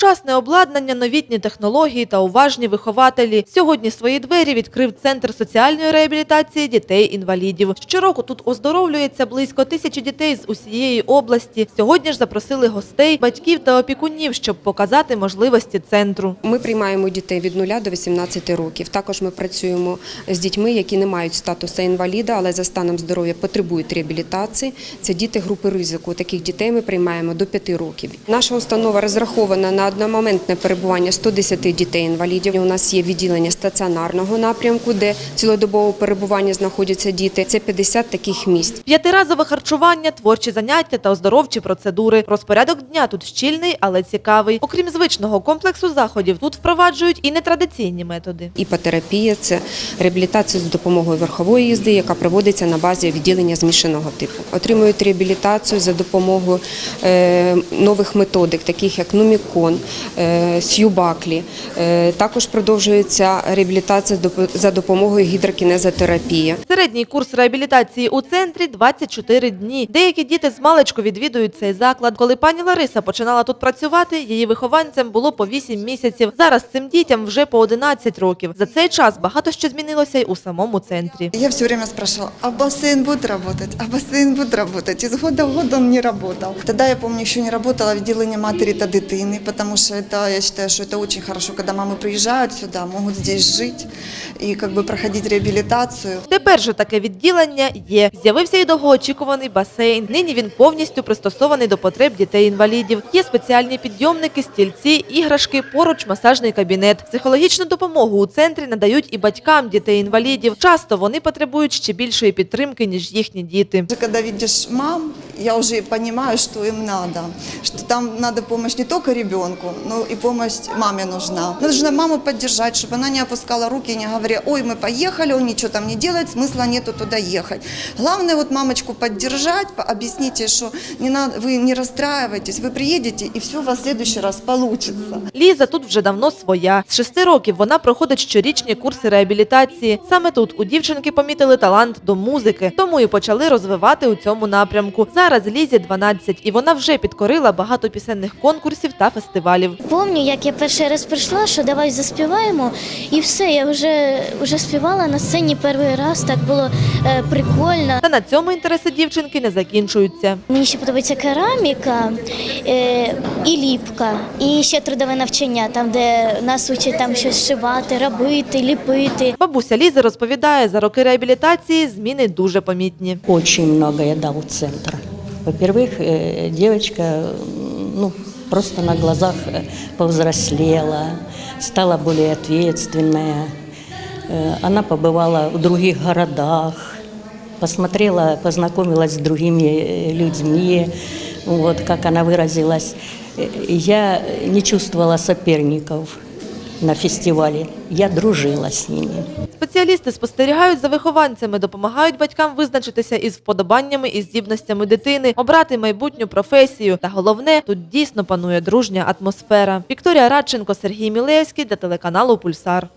Сучасне обладнання, новітні технології та уважні вихователі. Сьогодні свої двері відкрив Центр соціальної реабілітації дітей-інвалідів. Щороку тут оздоровлюється близько тисячі дітей з усієї області. Сьогодні ж запросили гостей, батьків та опікунів, щоб показати можливості центру. Ми приймаємо дітей від 0 до 18 років. Також ми працюємо з дітьми, які не мають статусу інваліда, але за станом здоров'я потребують реабілітації. Це діти групи ризику. Таких дітей ми приймаємо до 5 років. Наша установа розрахована на одномоментне перебування 110 дітей-інвалідів. У нас є відділення стаціонарного напрямку, де цілодобове перебування знаходяться діти. Це 50 таких місць. П'ятиразове харчування, творчі заняття та оздоровчі процедури. Розпорядок дня тут щільний, але цікавий. Окрім звичного комплексу заходів, тут впроваджують і нетрадиційні методи. Іпотерапія це реабілітація з допомогою верхової їзди, яка проводиться на базі відділення змішаного типу. Отримують реабілітацію за допомогою е, нових методик, таких як нумікон, е, сюбаклі. Е, також продовжується реабілітація за допомогою гідрокінезотерапії. Середній курс реабілітації у центрі 24 дні. Деякі діти з маличку відвідують цей заклад. Коли пані Лариса починала тут працювати, її вихованцям було по 8 місяців. Зараз цим дітям вже по 11 років. За цей час багато що змінилося й у самому центрі. Я все время спрашивала, а бассейн будет работать? А бассейн будет работать? Из года в год он не работал. Тогда я помню, еще не работала відділення матері та дитини, потому что это, я считаю, что это очень хорошо, когда мамы приезжают сюда, могут здесь жить и как бы проходить реабилитацию. Тепер же таке відділення є. З'явився і довгоочікуваний басейн. Нині він повністю пристосований до потреб дітей-інвалідів. Є спеціальні підйомники, стільці, іграшки, поруч масажний кабінет. Психологічну допомогу у центрі надають і батькам дітей-інвалідів. Часто вони потребують ще більшої підтримки, ніж їхні діти. Уже Когда видишь мам, я уже понимаю, что им надо. Что там надо помощь не только ребенку, но и помощь маме нужна. Нужно маму поддержать, чтобы она не опускала руки, не говоря, ой, мы поехали, он ничего там не делает, смысла нету туда ехать. Главное вот мамочку поддержать, по- объясните, что не надо, вы не расстраивайтесь, вы приедете, и все у вас в следующий раз получится. Ліза тут вже давно своя. З шести років вона проходить щорічні курси реабілітації. Саме тут у дівчинки помітили талант до музики, тому і почали розвивати у цьому напрямку. Зараз Лізі 12, і вона вже підкорила багато пісенних конкурсів та фестивалів. Помню, як я перший раз прийшла, що давай заспіваємо, і все, я вже, вже співала на сцені перший раз, так було е, прикольно. Та на цьому інтереси дівчинки не закінчуються. Мені ще подобається кераміка е, і ліпка, і ще трудове навчання, там, де нас учать там щось шивати, робити, ліпити. Бабуся Лізи розповідає, за роки реабілітації зміни дуже помітні. Очень многое дал центр. Во-первых, э, девочка ну, просто на глазах э, повзрослела, стала более ответственная. Э, Она побывала в других городах, посмотрела, познакомилась с другими э, людьми, вот как она выразилась. Э, Я не чувствовала соперников на фестивалі. я дружила з ними. Спеціалісти спостерігають за вихованцями, допомагають батькам визначитися із вподобаннями і здібностями дитини, обрати майбутню професію. Та головне, тут дійсно панує дружня атмосфера. Вікторія Радченко, Сергій Мілевський для телеканалу Пульсар.